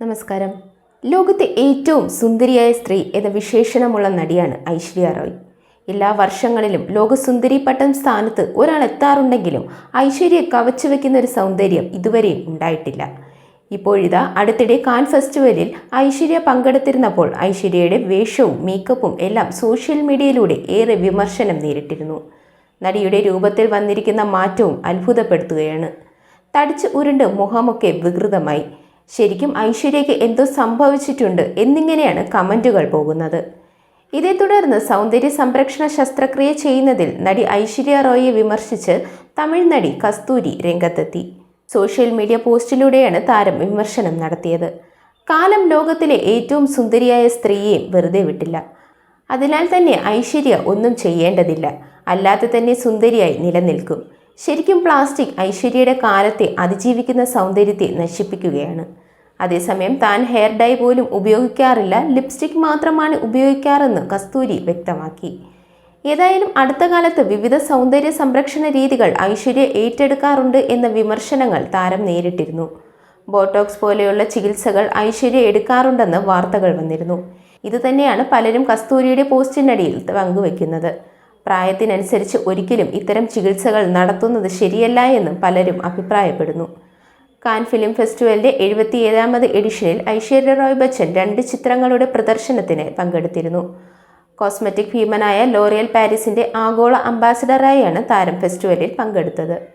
നമസ്കാരം. ലോകത്തെ ഏറ്റവും സുന്ദരിയായ സ്ത്രീ എന്ന വിശേഷണമുള്ള നടിയാണ് ഐശ്വര്യ റോയ്. എല്ലാ വർഷങ്ങളിലും ലോകസുന്ദരി പട്ടം സ്ഥാനത്ത് ഒരാൾ എത്താറുണ്ടെങ്കിലും ഐശ്വര്യ കവച്ചു വെക്കുന്ന ഒരു സൗന്ദര്യം ഇതുവരെയും ഉണ്ടായിട്ടില്ല. ഇപ്പോഴിതാ അടുത്തിടെ കാൻ ഫെസ്റ്റിവലിൽ ഐശ്വര്യ പങ്കെടുത്തിരുന്നപ്പോൾ ഐശ്വര്യയുടെ വേഷവും മേക്കപ്പും എല്ലാം സോഷ്യൽ മീഡിയയിലൂടെ ഏറെ വിമർശനം നേരിട്ടിരുന്നു. നടിയുടെ രൂപത്തിൽ വന്നിരിക്കുന്ന മാറ്റവും അത്ഭുതപ്പെടുത്തുകയാണ്. തടിച്ച് ഉരുണ്ട് മുഖമൊക്കെ വികൃതമായി. ശരിക്കും ഐശ്വര്യയ്ക്ക് എന്തോ സംഭവിച്ചിട്ടുണ്ട് എന്നിങ്ങനെയാണ് കമന്റുകൾ പോകുന്നത്. ഇതേ തുടർന്ന് സൗന്ദര്യ സംരക്ഷണ ശസ്ത്രക്രിയ ചെയ്യുന്നതിൽ നടി ഐശ്വര്യ റോയെ വിമർശിച്ച് തമിഴ് നടി കസ്തൂരി രംഗത്തെത്തി. സോഷ്യൽ മീഡിയ പോസ്റ്റിലൂടെയാണ് താരം വിമർശനം നടത്തിയത്. കാലം ലോകത്തിലെ ഏറ്റവും സുന്ദരിയായ സ്ത്രീയെയും വെറുതെ വിട്ടില്ല. അതിനാൽ തന്നെ ഐശ്വര്യ ഒന്നും ചെയ്യേണ്ടതില്ല. അല്ലാതെ തന്നെ സുന്ദരിയായി നിലനിൽക്കും. ശരിക്കും പ്ലാസ്റ്റിക് ഐശ്വര്യയുടെ കാലത്തെ അതിജീവിക്കുന്ന സൗന്ദര്യത്തെ നശിപ്പിക്കുകയാണ്. അതേസമയം താൻ ഹെയർ ഡൈ പോലും ഉപയോഗിക്കാറില്ല ലിപ്സ്റ്റിക് മാത്രമാണ് ഉപയോഗിക്കാറെന്ന് കസ്തൂരി വ്യക്തമാക്കി. ഏതായാലും അടുത്ത കാലത്ത് വിവിധ സൗന്ദര്യ സംരക്ഷണ രീതികൾ ഐശ്വര്യ ഏറ്റെടുക്കാറുണ്ട് എന്ന വിമർശനങ്ങൾ താരം നേരിട്ടിരുന്നു. ബോട്ടോക്സ് പോലെയുള്ള ചികിത്സകൾ ഐശ്വര്യ എടുക്കാറുണ്ടെന്ന് വാർത്തകൾ വന്നിരുന്നു. ഇതുതന്നെയാണ് പലരും കസ്തൂരിയുടെ പോസ്റ്റിനടിയിൽ പങ്കുവെക്കുന്നത്. പ്രായത്തിനനുസരിച്ച് ഒരിക്കലും ഇത്തരം ചികിത്സകൾ നടത്തുന്നത് ശരിയല്ല എന്ന് പലരും അഭിപ്രായപ്പെടുന്നു. കാൻ ഫിലിം ഫെസ്റ്റിവലിന്റെ എഴുപത്തിയേഴാമത് എഡിഷനിൽ ഐശ്വര്യ റോയ് ബച്ചൻ രണ്ട് ചിത്രങ്ങളുടെ പ്രദർശനത്തിന് പങ്കെടുത്തിരുന്നു. കോസ്മെറ്റിക് ഭീമനായ ലോറിയൽ പാരീസിന്റെ ആഗോള അംബാസിഡറായാണ് താരം ഫെസ്റ്റിവലിൽ പങ്കെടുത്തത്.